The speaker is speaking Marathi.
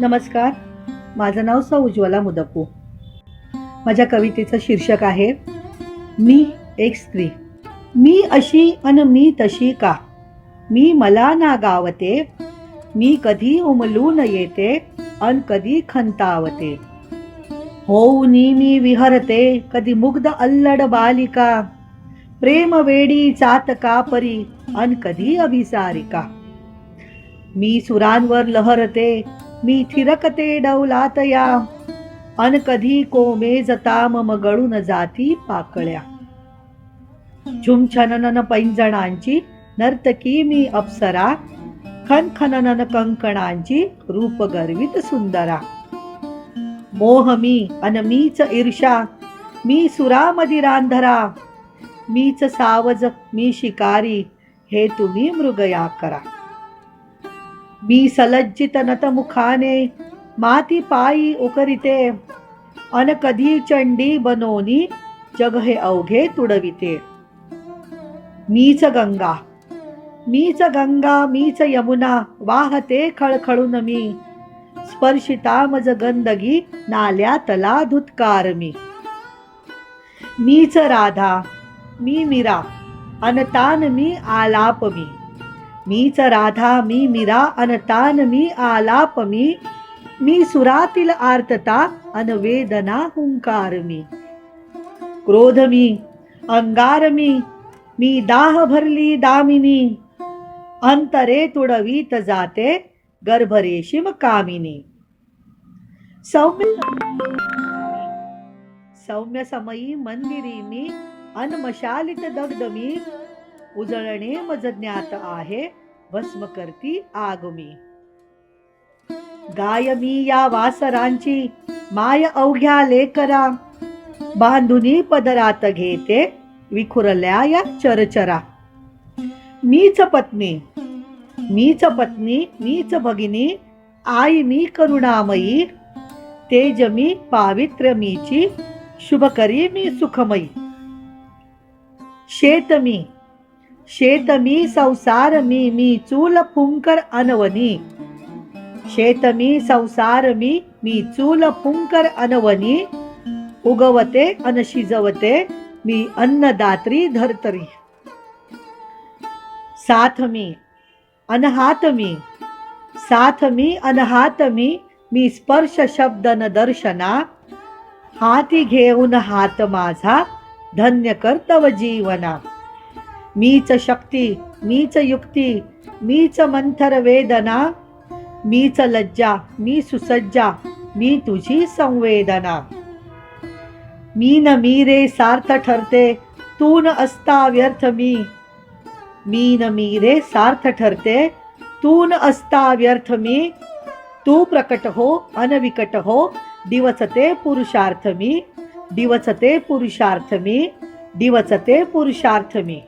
नमस्कार. माझं नाव सौ उज्ज्वला मुदप्पू. माझ्या कवितेचं शीर्षक आहे मी एक स्त्री. मी अशी अन मी तशी का? मी मला ना गावते. मी कधी उमलून येते अन कधी खंतावते. होऊनी मी विहरते कधी मुग्ध अल्लड बालिका. प्रेम वेडी चातका परी अन कधी अभिसारिका. मी सुरांवर लहरते मी थिरकते डौलातया. अन कधी कोमेजता मम गळून जाती पाकळ्या. झुमछननन पैंजणांची नर्तकी मी अप्सरा. खनखननन कंकणांची रूप गर्वित सुंदरा. मोह मी अन मीच ईर्षा मी सुरामदी रांधरा. मीच सावज मी शिकारी. हे तुम्ही मृगया करा मी सलज्जित नतमुखाने माती पायी उकरिते अन कधी चंडी बनोनी जग हे अवघे तुडविते मीच गंगा मीच गंगा मीच यमुना वाहते खळखळून मी स्पर्शिता मज गंदगी नाल्या तला धुतकार मी मीच राधा मी मीरा अनतान मी आलाप मी मीच राधा मी मीरा अनतान मी आलाप मी मी सुरातील आर्तता अनवेदना हुंकार मी. क्रोध मी अंगार मी मी दाह भरली दामिनी अंतरे तुडवीत जाते गर्भरेशीम कामिनी. सौम्य सौम्य समयी मंदिरी मी अनमशालित दग्ध मी उजळणे मज ज्ञात आहे भस्म करती आग मी गाय मी या वासरांची माय अवघ्या लेकरा. बांधुनी पदरात घेते विखुरल्या या चरचरा. मीच पत्नी मीच पत्नी मीच भगिनी आई मी करुणामयी तेज मी पावित्र्य मीची शुभकरी मी सुखमयी. शेत मी शेत मी संसार मी मी चूल फुंकर अनवनी शेत मी संसार मी मी चूल फुंकर अनवनी उगवते अन शिजवते मी अन्नदात्री धरतरी साथ मी अनहात मी साथ मी अनहात मी मी स्पर्श शब्द न दर्शना हाती घेऊन हात माझा धन्य कर्तव जीवना मीच शक्ती मीच युक्ती मीच मंथर वेदना मीच लज्जा मी सुसज्जा मी तुझी संवेदना. मी न मी रे सार्थ ठरते तू न असता व्यर्थ मी. मी न मी रे सार्थ ठरते तू न असता व्यर्थ मी. तू प्रकट हो अनविकट हो दिवसते पुरुषार्थ मी. दिवसते पुरुषार्थ मी दिवसते पुरुषार्थ मी.